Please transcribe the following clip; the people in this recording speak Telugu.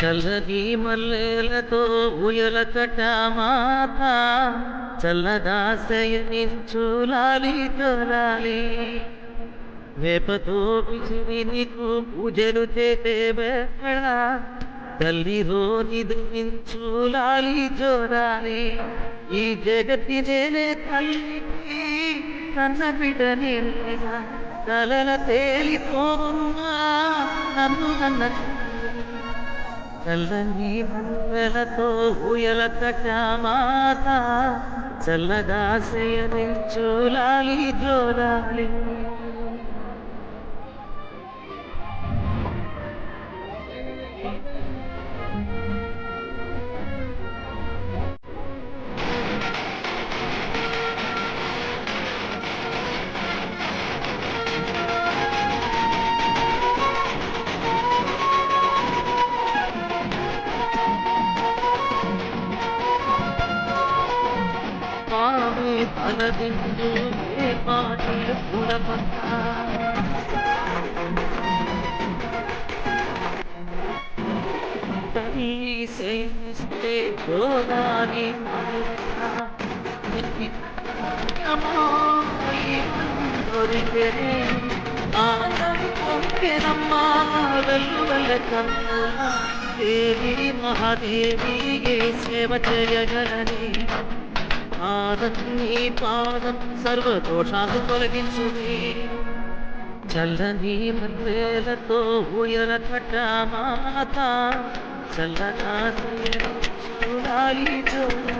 చల్లని మల్లెలతో ఉయల కటామాత చల్లగా శయనించు వేపతో పిసిరి నీకు పూజలు చేసే వేళ తల్లిలో నిదుమించులాలి లాలి ఈ జగతి నేనే తల్లికి కన్న బిడ్డ నేనేగా. కలల తేలిపోమ్మా నన్ను నన్న చల్లని పువ్వెలతో ఉయలత మాత చల్లగా శయనించు లాలి జోరాలి పావే తలదిందు ఏ పాటి పులపంత తల్లి సేస్తే గోదాని దేవి మహాదేవి ఏ సేవ చేయగలని పాదం నీ పాదం సర్వదోషాలు తొలగించుని చల్లని మల్లెలతో ఉయర కట్ట మాత చల్లగా చూడాలి చూడాలి